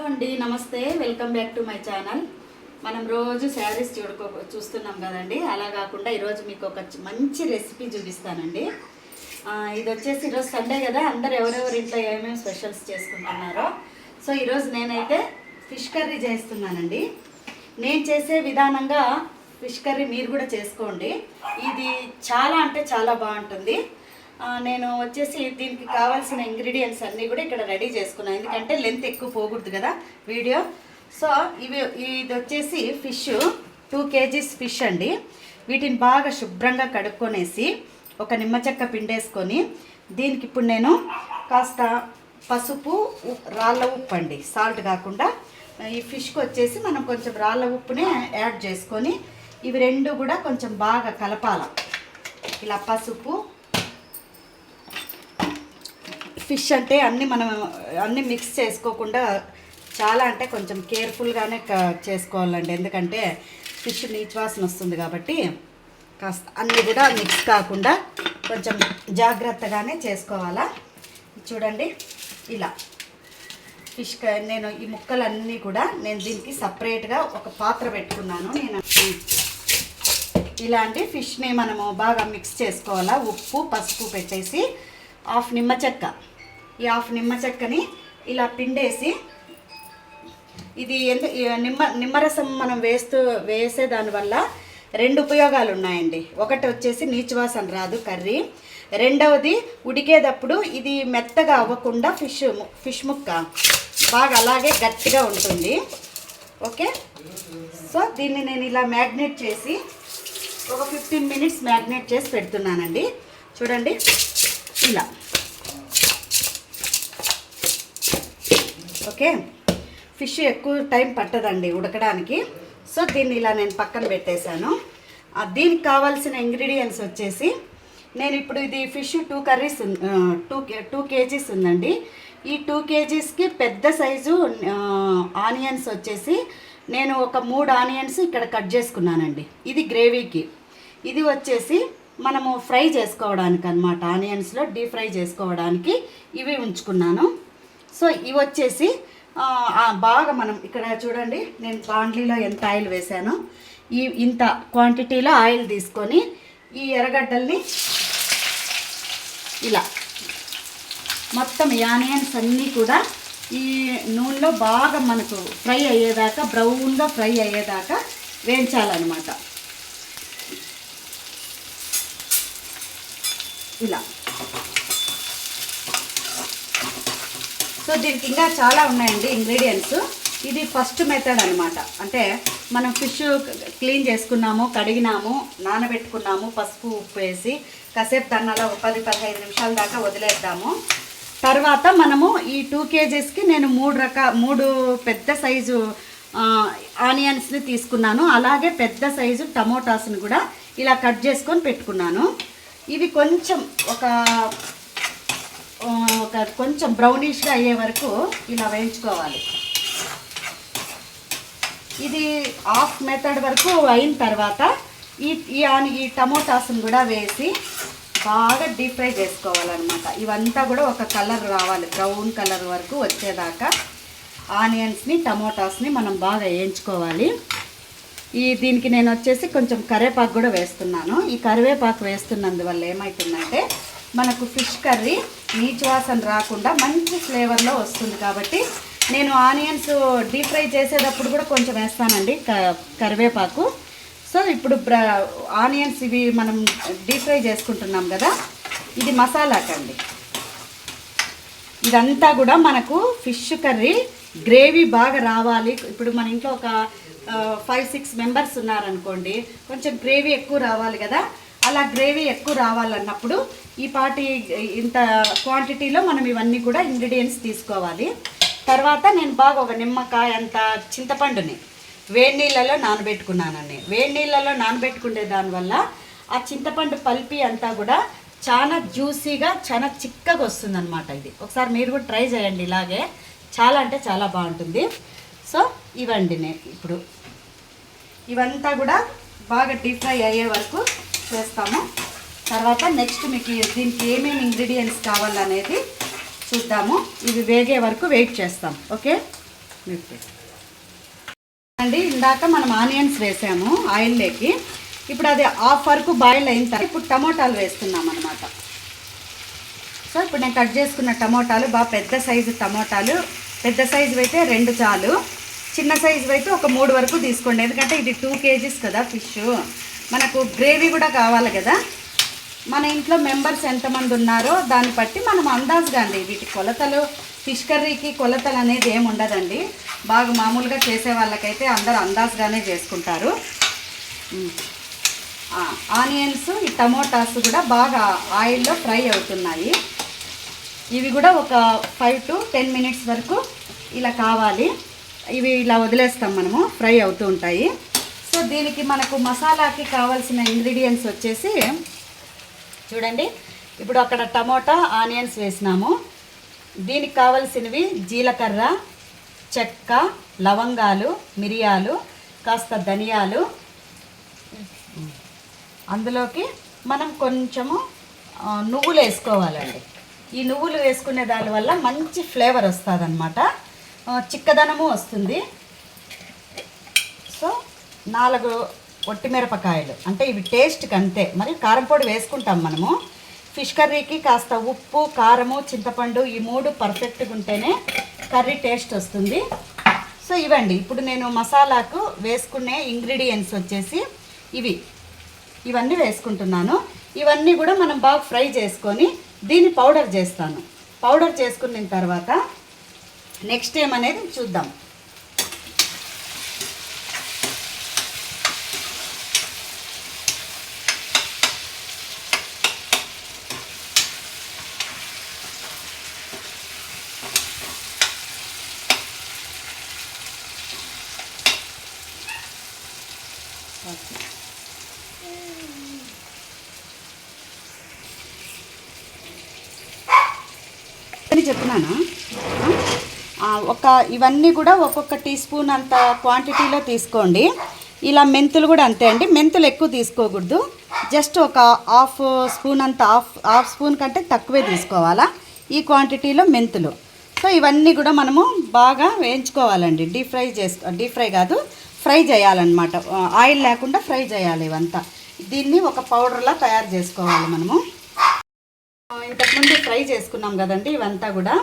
Hello అండి నమస్తే. Welcome back to my channel. మనం రోజు శారీస్ చూడుకో చూస్తున్నాం కదండి. అలా కాకుండా ఈరోజు మీకు ఒక మంచి రెసిపీ చూపిస్తానండి. ఇది వచ్చేసి ఈరోజు సండే కదా అందరు ఎవరెవరి ఇంట్లో ఏమేమి స్పెషల్స్ చేసుకుంటున్నారో. సో ఈరోజు నేనైతే ఫిష్ కర్రీ చేస్తున్నానండి. నేను చేసే విధానంగా ఫిష్ కర్రీ మీరు కూడా చేసుకోండి. ఇది చాలా అంటే చాలా బాగుంటుంది. నేను వచ్చేసి దీనికి కావాల్సిన ఇంగ్రీడియంట్స్ అన్నీ కూడా ఇక్కడ రెడీ చేసుకున్నాను ఎందుకంటే లెంత్ ఎక్కువ పోకూడదు కదా వీడియో. సో ఇవి ఇది వచ్చేసి ఫిష్ టూ కేజీస్ ఫిష్ అండి. వీటిని బాగా శుభ్రంగా కడుక్కొనేసి ఒక నిమ్మ చెక్క పిండేసుకొని దీనికి ఇప్పుడు నేను కాస్త పసుపు ఉప్- రాళ్ళ ఉప్పు అండి. సాల్ట్ కాకుండా ఈ ఫిష్కి వచ్చేసి మనం కొంచెం రాళ్ళ ఉప్పునే యాడ్ చేసుకొని ఇవి రెండు కూడా కొంచెం బాగా కలపాల. ఇలా పసుపు ఫిష్ అంటే అన్ని మనం అన్ని మిక్స్ చేసుకోకుండా చాలా అంటే కొంచెం కేర్ఫుల్గానే క- చేసుకోవాలండి. ఎందుకంటే ఫిష్ నీచు వాసన వస్తుంది కాబట్టి కాస్త అన్నీ కూడా మిక్స్ కాకుండా కొంచెం జాగ్రత్తగానే చేసుకోవాలా? చూడండి ఇలా. ఫిష్ నేను ఈ ముక్కలన్నీ కూడా నేను దీనికి సపరేట్గా ఒక పాత్ర పెట్టుకున్నాను. నేను ఇలాంటి ఫిష్ని మనము బాగా మిక్స్ చేసుకోవాలా? ఉప్పు పసుపు పెట్టేసి హాఫ్ నిమ్మ చెక్క. ఈ హాఫ్ నిమ్మ చెక్కని ఇలా పిండేసి ఇది ఎందు నిమ్మ నిమ్మరసం మనం వేస్తూ వేసే దానివల్ల రెండు ఉపయోగాలు ఉన్నాయండి. ఒకటి వచ్చేసి నీచువాసన రాదు కర్రీ. రెండవది ఉడికేటప్పుడు ఇది మెత్తగా అవ్వకుండా ఫిష్ ఫిష్ ముక్క బాగా అలాగే గట్టిగా ఉంటుంది. ఓకే? సో దీన్ని నేను ఇలా మ్యాగ్నేట్ చేసి ఒక ఫిఫ్టీన్ మినిట్స్ మ్యాగ్నేట్ చేసి పెడుతున్నానండి. చూడండి. ఇలా. ఓకే? ఫిష్ ఎక్కువ టైం పట్టదండి ఉడకడానికి. సో దీన్ని ఇలా నేను పక్కన పెట్టేశాను. దీనికి కావాల్సిన ఇంగ్రీడియంట్స్ వచ్చేసి నేను ఇప్పుడు ఇది fish two curries two two kgs ఉందండి. ఈ టూ కేజీస్కి పెద్ద సైజు ఆనియన్స్ వచ్చేసి నేను ఒక మూడు ఆనియన్స్ ఇక్కడ కట్ చేసుకున్నానండి. ఇది గ్రేవీకి. ఇది వచ్చేసి మనము ఫ్రై చేసుకోవడానికి అనమాట ఆనియన్స్లో డీప్ ఫ్రై చేసుకోవడానికి ఇవి ఉంచుకున్నాను. సో ఇవి వచ్చేసి బాగా మనం ఇక్కడ చూడండి నేను బాండ్లీలో ఎంత ఆయిల్ వేసానో ఈ ఇంత క్వాంటిటీలో ఆయిల్ తీసుకొని ఈ ఎర్రగడ్డల్ని ఇలా మొత్తం యానియన్స్ అన్నీ కూడా ఈ నూనెలో బాగా మనకు ఫ్రై అయ్యేదాకా బ్రౌన్గా ఫ్రై అయ్యేదాకా వేయించాలన్నమాట. ఇలా. సో దీనికి ఇంకా చాలా ఉన్నాయండి ఇంగ్రీడియంట్స్ ఇది ఫస్ట్ మెథడ్ అనమాట అంటే మనం ఫిష్ క్లీన్ చేసుకున్నాము కడిగినాము నానబెట్టుకున్నాము పసుపు ఉప్పు వేసి కాసేపు దాన్ని అలా ఒక పది పదహైదు నిమిషాల దాకా వదిలేద్దాము. తర్వాత మనము ఈ టూ కేజీస్కి నేను మూడు రకా మూడు పెద్ద సైజు ఆనియన్స్ని తీసుకున్నాను. అలాగే పెద్ద సైజు టమోటాస్ని కూడా ఇలా కట్ చేసుకొని పెట్టుకున్నాను. ఇవి కొంచెం ఒక ఒక కొంచెం బ్రౌనిష్గా అయ్యే వరకు ఇలా వేయించుకోవాలి. ఇది హాఫ్ మెథడ్ వరకు అయిన తర్వాత ఈ ఈ ఈ టమోటాస్ని కూడా వేసి బాగా డీప్ ఫ్రై చేసుకోవాలన్నమాట. ఇవంతా కూడా ఒక కలర్ రావాలి బ్రౌన్ కలర్ వరకు వచ్చేదాకా ఆనియన్స్ని టమోటాస్ని మనం బాగా వేయించుకోవాలి. ఈ దీనికి నేను వచ్చేసి కొంచెం కరివేపాకు కూడా వేస్తున్నాను. ఈ కరివేపాకు వేస్తున్నందువల్ల ఏమవుతుందంటే మనకు ఫిష్ కర్రీ నీచు వాసన రాకుండా మంచి ఫ్లేవర్లో వస్తుంది కాబట్టి నేను ఆనియన్స్ డీప్ ఫ్రై చేసేటప్పుడు కూడా కొంచెం వేస్తానండి క- కరివేపాకు. సో ఇప్పుడు ఆనియన్స్ ఇవి మనం డీప్ ఫ్రై చేసుకుంటున్నాం కదా ఇది మసాలాకండి ఇదంతా కూడా మనకు ఫిష్ కర్రీ గ్రేవీ బాగా రావాలి. ఇప్పుడు మన ఇంట్లో ఒక ఫైవ్ సిక్స్ మెంబర్స్ ఉన్నారనుకోండి కొంచెం గ్రేవీ ఎక్కువ రావాలి కదా అలా గ్రేవీ ఎక్కువ రావాలన్నప్పుడు ఈ పాటి ఇంత క్వాంటిటీలో మనం ఇవన్నీ కూడా ఇంగ్రీడియంట్స్ తీసుకోవాలి. తర్వాత నేను బాగా ఒక నిమ్మకాయ అంత చింతపండుని వేడి నీళ్ళలో నానబెట్టుకున్నానండి. వేడి నీళ్ళలో నానబెట్టుకునే దానివల్ల ఆ చింతపండు పల్పి అంతా కూడా చాలా జ్యూసీగా చాలా చిక్కగా వస్తుందన్నమాట ఇది. ఒకసారి మీరు కూడా ట్రై చేయండి ఇలాగే. చాలా అంటే చాలా బాగుంటుంది. సో ఇవండి నేను ఇప్పుడు. ఇవంతా కూడా బాగా డీప్ ఫ్రై అయ్యే వరకు చేస్తాము. తర్వాత నెక్స్ట్ మీకు దీనికి ఏమేమి ఇంగ్రీడియంట్స్ కావాలనేది చూద్దాము. ఇవి వేగే వరకు వెయిట్ చేస్తాం. ఓకే అండి ఇందాక మనం ఆనియన్స్ వేసాము ఆయిల్లోకి. ఇప్పుడు అది హాఫ్ వరకు బాయిల్ అయిన తర్వాత ఇప్పుడు టమోటాలు వేస్తున్నాం అనమాట సో ఇప్పుడు నేను కట్ చేసుకున్న టమోటాలు బాగా పెద్ద సైజు టమోటాలు. పెద్ద సైజు అయితే రెండు చాలు. చిన్న సైజు అయితే ఒక మూడు వరకు తీసుకోండి. ఎందుకంటే ఇది టూ కేజీస్ కదా ఫిష్ మనకు గ్రేవీ కూడా కావాలి కదా. మన ఇంట్లో మెంబర్స్ ఎంతమంది ఉన్నారో దాన్ని బట్టి మనం అందాజుగా అండి వీటి కొలతలు ఫిష్ కర్రీకి కొలతలు అనేది ఏమి ఉండదండి. బాగా మామూలుగా చేసే వాళ్ళకైతే అందరూ అందాజుగానే చేసుకుంటారు. ఆనియన్స్ ఈ టమోటాస్ కూడా బాగా ఆయిల్లో ఫ్రై అవుతున్నాయి. ఇవి కూడా ఒక ఫైవ్ టు టెన్ మినిట్స్ వరకు ఇలా కావాలి. ఇవి ఇలా వదిలేస్తాం మనము ఫ్రై అవుతూ ఉంటాయి. సో దీనికి మనకు మసాలాకి కావాల్సిన ఇంగ్రీడియంట్స్ వచ్చేసి చూడండి. ఇప్పుడు అక్కడ టమోటా ఆనియన్స్ వేసినాము. దీనికి కావాల్సినవి జీలకర్ర చెక్క లవంగాలు మిరియాలు కాస్త ధనియాలు. అందులోకి మనం కొంచెము నువ్వులు వేసుకోవాలండి. ఈ నువ్వులు వేసుకునే దానివల్ల మంచి ఫ్లేవర్ వస్తుంది అనమాట చిక్కదనము వస్తుంది. సో నాలుగు ఒట్టిమిరపకాయలు అంటే ఇవి టేస్ట్కి అంతే. మరి కారం పొడి వేసుకుంటాం మనము. ఫిష్ కర్రీకి కాస్త ఉప్పు కారము చింతపండు ఈ మూడు పర్ఫెక్ట్గా ఉంటేనే కర్రీ టేస్ట్ వస్తుంది. సో ఇవండి ఇప్పుడు నేను మసాలాకు వేసుకునే ఇంగ్రీడియంట్స్ వచ్చేసి ఇవి. ఇవన్నీ వేసుకుంటున్నాను. ఇవన్నీ కూడా మనం బాగా ఫ్రై చేసుకొని దీన్ని పౌడర్ చేస్తాను. పౌడర్ చేసుకున్న తర్వాత నెక్స్ట్ ఏమనేది చూద్దాం అని చెప్తున్నాను ఒక ఇవన్నీ కూడా ఒక్కొక్క టీ స్పూన్ అంత క్వాంటిటీలో తీసుకోండి. ఇలా మెంతులు కూడా అంతే అండి. మెంతులు ఎక్కువ తీసుకోకూడదు. జస్ట్ ఒక హాఫ్ స్పూన్ అంత హాఫ్ హాఫ్ స్పూన్ కంటే తక్కువే తీసుకోవాలా. ఈ క్వాంటిటీలో మెంతులు. సో ఇవన్నీ కూడా మనము బాగా వేయించుకోవాలండి. డీప్ ఫ్రై చేసుకో డీప్ ఫ్రై కాదు ఫ్రై చేయాలన్నమాట. ఆయిల్ లేకుండా ఫ్రై చేయాలి ఇవంతా. దీన్ని ఒక పౌడర్లా తయారు చేసుకోవాలి మనము. ఇంతకుముందు ఫ్రై చేసుకున్నాం కదండి ఇవంతా కూడా.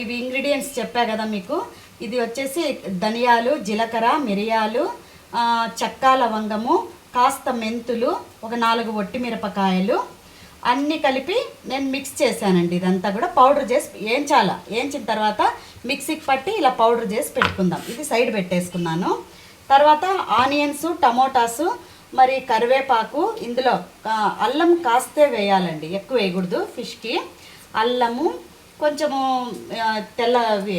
ఇవి ఇంగ్రీడియంట్స్ చెప్పా కదా మీకు. ఇది వచ్చేసి ధనియాలు జీలకర్ర మిరియాలు ఆ, చెక్క లవంగము కాస్త మెంతులు ఒక నాలుగు ఒట్టి మిరపకాయలు. అన్నీ కలిపి నేను మిక్స్ చేశానండి ఇదంతా కూడా. పౌడర్ చేసి ఏంచాల? ఏంచిన తర్వాత మిక్సీకి పట్టి ఇలా పౌడర్ చేసి పెట్టుకుందాం. ఇది సైడ్ పెట్టేసుకున్నాను. తర్వాత ఆనియన్స్ టమోటాసు మరి కరివేపాకు ఇందులో అల్లం కాస్తే వేయాలండి ఎక్కువ వేయకూడదు ఫిష్కి. అల్లము కొంచెము తెల్ల తెల్లవి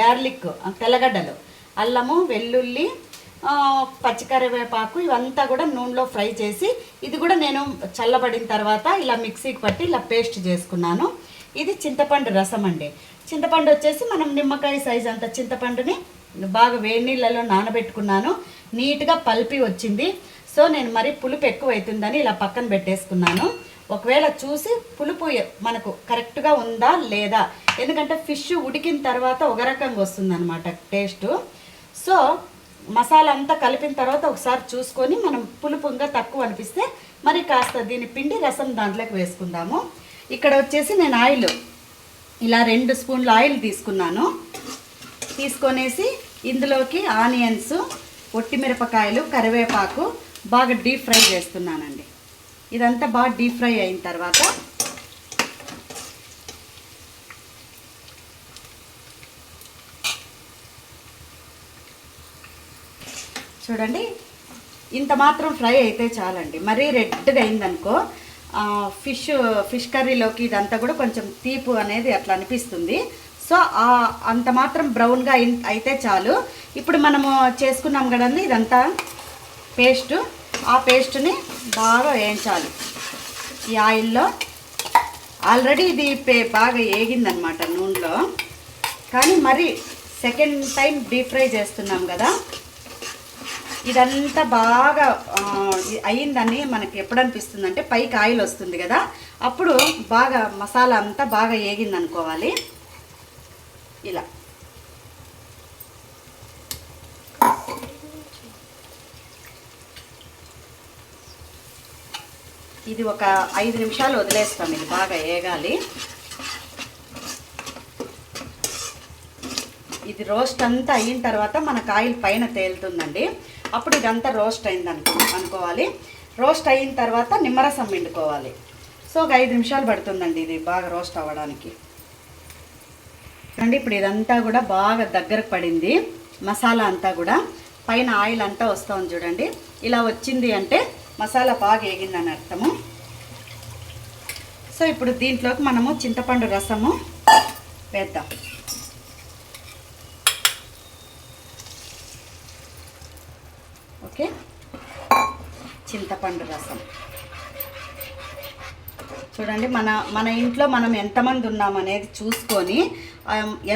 గార్లిక్ తెల్లగడ్డలు అల్లము వెల్లుల్లి పచ్చికరివేపాకు ఇవంతా కూడా నూనెలో ఫ్రై చేసి ఇది కూడా నేను చల్లబడిన తర్వాత ఇలా మిక్సీకి పట్టి ఇలా పేస్ట్ చేసుకున్నాను. ఇది చింతపండు రసం అండి. చింతపండు వచ్చేసి మనం నిమ్మకాయ సైజ్ అంత చింతపండుని బాగా వేడి నీళ్ళలో నానబెట్టుకున్నాను. నీట్గా పల్పి వచ్చింది. సో నేను మరి పులుపు ఎక్కువ అవుతుందని ఇలా పక్కన పెట్టేసుకున్నాను. ఒకవేళ చూసి పులుపు మనకు కరెక్ట్గా ఉందా లేదా? ఎందుకంటే ఫిష్ ఉడికిన తర్వాత ఒక రకంగా వస్తుందన్నమాట టేస్టు టేస్ట్. సో మసాలా అంతా కలిపిన తర్వాత ఒకసారి చూసుకొని మనం పులుపు ఇంకా తక్కువ అనిపిస్తే మరి కాస్త దీని పిండి రసం దాంట్లోకి వేసుకుందాము. ఇక్కడ వచ్చేసి నేను ఆయిల్ ఇలా రెండు స్పూన్ల ఆయిల్ తీసుకున్నాను. తీసుకొనేసి ఇందులోకి ఆనియన్స్ ఒట్టిమిరపకాయలు కరివేపాకు బాగా డీప్ ఫ్రై చేస్తున్నానండి. ఇదంతా బాగా డీప్ ఫ్రై అయిన తర్వాత చూడండి ఇంత మాత్రం ఫ్రై అయితే చాలండి. మరీ రెడ్గా అయిందనుకో ఫిష్ ఫిష్ కర్రీలోకి ఇదంతా కూడా కొంచెం తీపు అనేది అట్లా అనిపిస్తుంది. సో అంత మాత్రం బ్రౌన్గా అయితే చాలు. ఇప్పుడు మనము చేసుకున్నాం కదండి ఇదంతా. పేస్టు. ఆ పేస్ట్ని బాగా వేయించాలి. ఈ ఆయిల్లో. ఆల్రెడీ ఇది పే బాగా ఏగిందనమాట నూనెలో. కానీ మరి సెకండ్ టైం డీప్ ఫ్రై చేస్తున్నాం కదా. ఇదంతా బాగా అయ్యిందని మనకి ఎప్పుడు అనిపిస్తుంది అంటే పైకి ఆయిల్ వస్తుంది కదా. అప్పుడు బాగా మసాలా అంతా బాగా వేగిందనుకోవాలి ఇలా. ఇది ఒక ఐదు నిమిషాలు వదిలేస్తాం ఇది బాగా వేగాలి ఇది రోస్ట్ అంతా అయిన తర్వాత మనకు ఆయిల్ పైన తేలుతుందండి. అప్పుడు ఇదంతా రోస్ట్ అయింది అనుకో అనుకోవాలి. రోస్ట్ అయిన తర్వాత నిమ్మరసం పిండుకోవాలి. సో ఒక ఐదు నిమిషాలు పడుతుందండి ఇది బాగా రోస్ట్ అవ్వడానికి. అండి ఇప్పుడు ఇదంతా కూడా బాగా దగ్గరకు పడింది. మసాలా అంతా కూడా. పైన ఆయిల్ అంతా వస్తుంది చూడండి. ఇలా వచ్చింది అంటే మసాలా బాగా వేగిందని అర్థము. సో ఇప్పుడు దీంట్లోకి మనము చింతపండు రసము వేద్దాం. ఓకే? చింతపండు రసం. చూడండి మన మన ఇంట్లో మనం ఎంతమంది ఉన్నామనేది చూసుకొని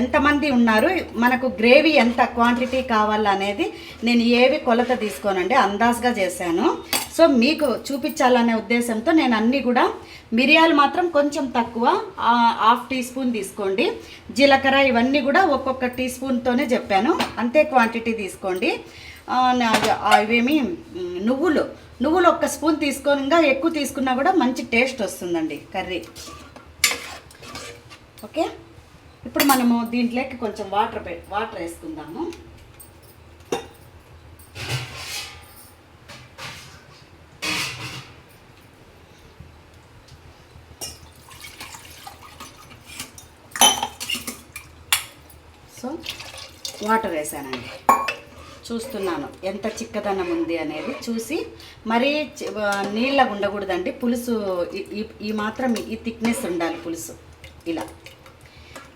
ఎంతమంది ఉన్నారు మనకు గ్రేవీ ఎంత క్వాంటిటీ కావాలనేది నేను ఏవి కొలత తీసుకోనండి అందాజ్గా చేశాను. సో మీకు చూపించాలనే ఉద్దేశంతో నేను అన్నీ కూడా మిరియాలు మాత్రం కొంచెం తక్కువ హాఫ్ టీ స్పూన్ తీసుకోండి. జీలకర్ర ఇవన్నీ కూడా ఒక్కొక్క టీ స్పూన్తోనే చెప్పాను. అంతే క్వాంటిటీ తీసుకోండి. ఇవేమి నువ్వులు. నువ్వులు ఒక్క స్పూన్ తీసుకొని ఇంకా ఎక్కువ తీసుకున్నా కూడా మంచి టేస్ట్ వస్తుందండి కర్రీ. ఓకే? ఇప్పుడు మనము దీంట్లోకి కొంచెం వాటర్ పె వాటర్ వేసుకుందాము సో వాటర్ వేసానండి చూస్తున్నాను ఎంత చిక్కదనం ఉంది అనేది చూసి మరీ నీళ్ళగా ఉండకూడదండి. పులుసు ఈ- ఈ- మాత్రం ఈ థిక్నెస్ ఉండాలి పులుసు. ఇలా.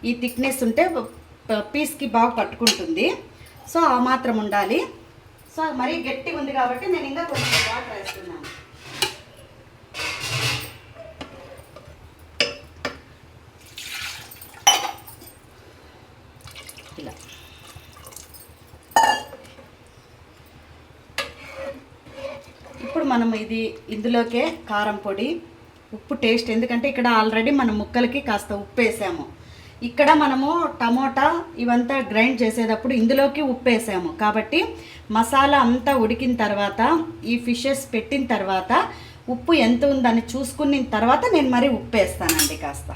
ఈ థిక్నెస్ ఉంటే ప- పీస్కి బాగా పట్టుకుంటుంది. సో ఆ మాత్రం ఉండాలి. సో మరీ గట్టిగా ఉంది కాబట్టి నేను ఇంకా కొంచెం వాటర్ వేస్తున్నాను ఇలా ఇప్పుడు మనం ఇది ఇందులోకే కారం పొడి ఉప్పు టేస్ట్ ఎందుకంటే ఇక్కడ ఆల్రెడీ మనం ముక్కలకి కాస్త ఉప్పు వేసాము ఇక్కడ మనము టమోటా ఇవంతా గ్రైండ్ చేసేటప్పుడు ఇందులోకి ఉప్పు వేసాము కాబట్టి మసాలా అంతా ఉడికిన తర్వాత ఈ ఫిషెస్ పెట్టిన తర్వాత ఉప్పు ఎంత ఉందని చూసుకున్న తర్వాత నేను మరి ఉప్పు వేస్తానండి కాస్త.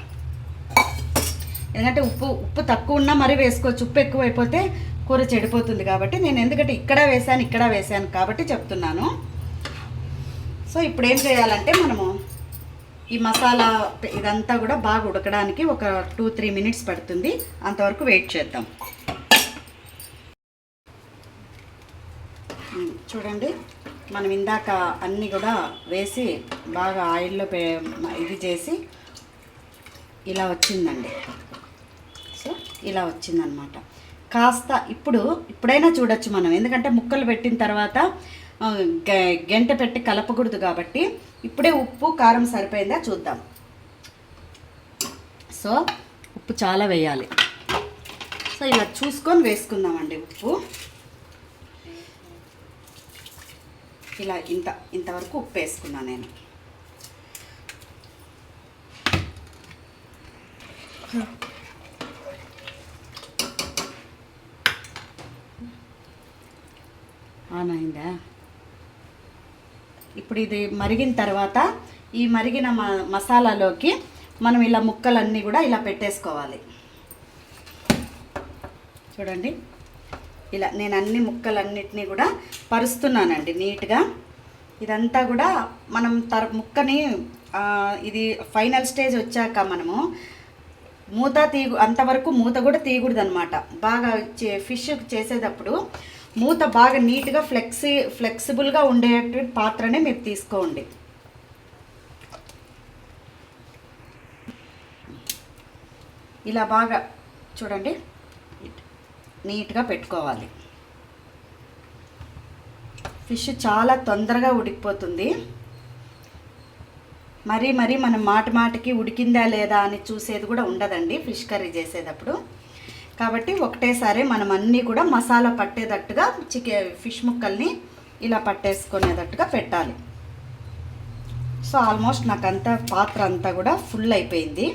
ఎందుకంటే ఉప్పు ఉప్పు తక్కువ ఉన్నా మరీ వేసుకోవచ్చు. ఉప్పు ఎక్కువైపోతే కూర చెడిపోతుంది కాబట్టి నేను ఎందుకంటే ఇక్కడ వేసాను ఇక్కడ వేసాను కాబట్టి చెప్తున్నాను. సో ఇప్పుడు ఏం చేయాలంటే మనము ఈ మసాలా ఇదంతా కూడా బాగా ఉడకడానికి ఒక టూ త్రీ మినిట్స్ పడుతుంది. అంతవరకు వెయిట్ చేద్దాం. చూడండి. మనం ఇందాక అన్నీ కూడా వేసి బాగా ఆయిల్లో పే ఇది చేసి ఇలా వచ్చిందండి. సో ఇలా వచ్చిందనమాట కాస్త ఇప్పుడు ఇప్పుడైనా చూడొచ్చు మనం. ఎందుకంటే ముక్కలు పెట్టిన తర్వాత గంట పెట్టి కలపకూడదు కాబట్టి ఇప్పుడే ఉప్పు కారం సరిపోయిందా చూద్దాం. సో ఉప్పు చాలా వేయాలి. సో ఇలా చూసుకొని వేసుకుందామండి ఉప్పు. ఇలా ఇంత ఇంతవరకు ఉప్పు వేసుకున్నాను నేను. ఆన్ అయిందా? ఇప్పుడు ఇది మరిగిన తర్వాత ఈ మరిగిన మ మసాలాలోకి మనం ఇలా ముక్కలన్నీ కూడా ఇలా పెట్టేసుకోవాలి. చూడండి. ఇలా నేను అన్ని ముక్కలన్నిటినీ కూడా పరుస్తున్నానండి నీట్గా. ఇదంతా కూడా మనం తర ముక్కని ఇది ఫైనల్ స్టేజ్ వచ్చాక మనము మూత తీగు అంతవరకు మూత కూడా తీయకూడదు అనమాట బాగా చే- ఫిష్ చేసేటప్పుడు మూత బాగా నీట్గా ఫ్లెక్సి ఫ్లెక్సిబుల్గా ఉండేటువంటి పాత్రనే మీరు తీసుకోండి. ఇలా బాగా చూడండి. నీట్గా పెట్టుకోవాలి. ఫిష్ చాలా తొందరగా ఉడికిపోతుంది. మరీ మరీ మనం మాట మాటికి ఉడికిందా లేదా అని చూసేది కూడా ఉండదండి ఫిష్ కర్రీ చేసేటప్పుడు. కాబట్టి ఒకటేసారి మనం అన్నీ కూడా మసాలా పట్టేటట్టుగా చికెన్ ఫిష్ ముక్కల్ని ఇలా పట్టేసుకునేటట్టుగా పెట్టాలి. సో ఆల్మోస్ట్ నాకు పాత్ర అంతా కూడా ఫుల్ అయిపోయింది.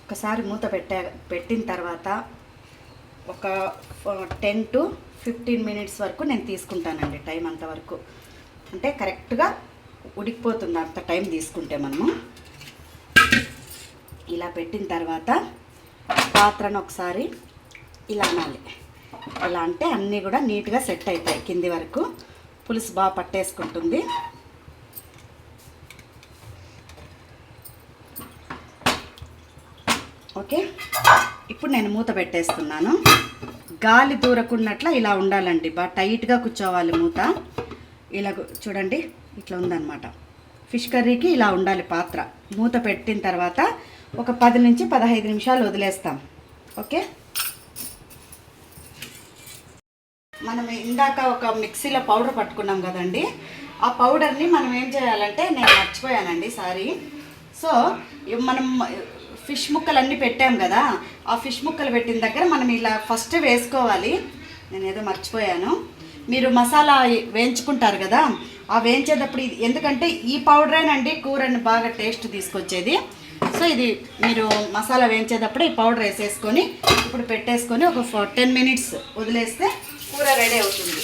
ఒకసారి మూత పెట్టా పెట్టిన తర్వాత ఒక టెన్ టు ఫిఫ్టీన్ మినిట్స్ వరకు నేను తీసుకుంటానండి టైం అంతవరకు అంటే కరెక్ట్గా ఉడికిపోతుంది అంత టైం తీసుకుంటే మనము. ఇలా పెట్టిన తర్వాత పాత్రను ఒకసారి ఇలా అనాలి. ఇలా అంటే అన్నీ కూడా నీట్గా సెట్ అవుతాయి కింది వరకు. పులుసు బాగా పట్టేసుకుంటుంది. ఓకే? ఇప్పుడు నేను మూత పెట్టేస్తున్నాను. గాలి దూరకున్నట్ల ఇలా ఉండాలండి. బాగా టైట్గా కూర్చోవాలి మూత. ఇలా చూడండి ఇట్లా ఉందన్నమాట. ఫిష్ కర్రీకి ఇలా ఉండాలి పాత్ర. మూత పెట్టిన తర్వాత ఒక పది నుంచి పదహైదు నిమిషాలు వదిలేస్తాం. ఓకే? మనం ఇందాక ఒక మిక్సీలో పౌడర్ పట్టుకున్నాం కదండి. ఆ పౌడర్ని మనం ఏం చేయాలంటే నేను మర్చిపోయానండి సారీ. సో మనం ఫిష్ ముక్కలు అన్నీ పెట్టాం కదా ఆ ఫిష్ ముక్కలు పెట్టిన దగ్గర మనం ఇలా ఫస్ట్ వేసుకోవాలి. నేను ఏదో మర్చిపోయాను. మీరు మసాలా వేయించుకుంటారు కదా ఆ వేయించేటప్పుడు ఇది ఎందుకంటే ఈ పౌడరేనండి కూరని బాగా టేస్ట్ తీసుకొచ్చేది. సో ఇది మీరు మసాలా వేయించేటప్పుడు ఈ పౌడర్ వేసేసుకొని ఇప్పుడు పెట్టేసుకొని ఒక టెన్ మినిట్స్ వదిలేస్తే కూర రెడీ అవుతుంది.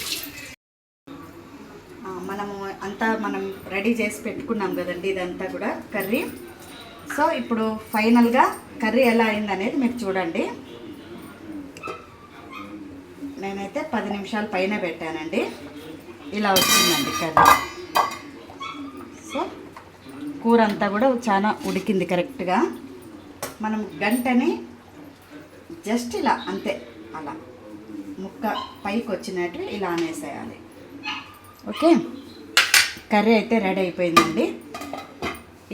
మనము అంతా మనం రెడీ చేసి పెట్టుకున్నాం కదండి ఇదంతా కూడా కర్రీ. సో ఇప్పుడు ఫైనల్గా కర్రీ ఎలా అయింది అనేది మీరు చూడండి. నేనైతే పది నిమిషాల పైన పెట్టానండి. ఇలా వచ్చిందండి కర్రీ. సో కూర అంతా కూడా చాలా ఉడికింది కరెక్ట్గా. మనం గంటని జస్ట్ ఇలా అంతే అలా. ముక్క పైకి వచ్చినట్టు ఇలా అనేసేయాలి. ఓకే? కర్రీ అయితే రెడీ అయిపోయిందండి.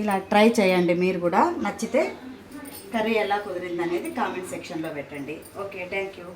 ఇలా ట్రై చేయండి మీరు కూడా. నచ్చితే కర్రీ ఎలా కుదిరింది అనేది కామెంట్ సెక్షన్లో పెట్టండి. Okay thank you.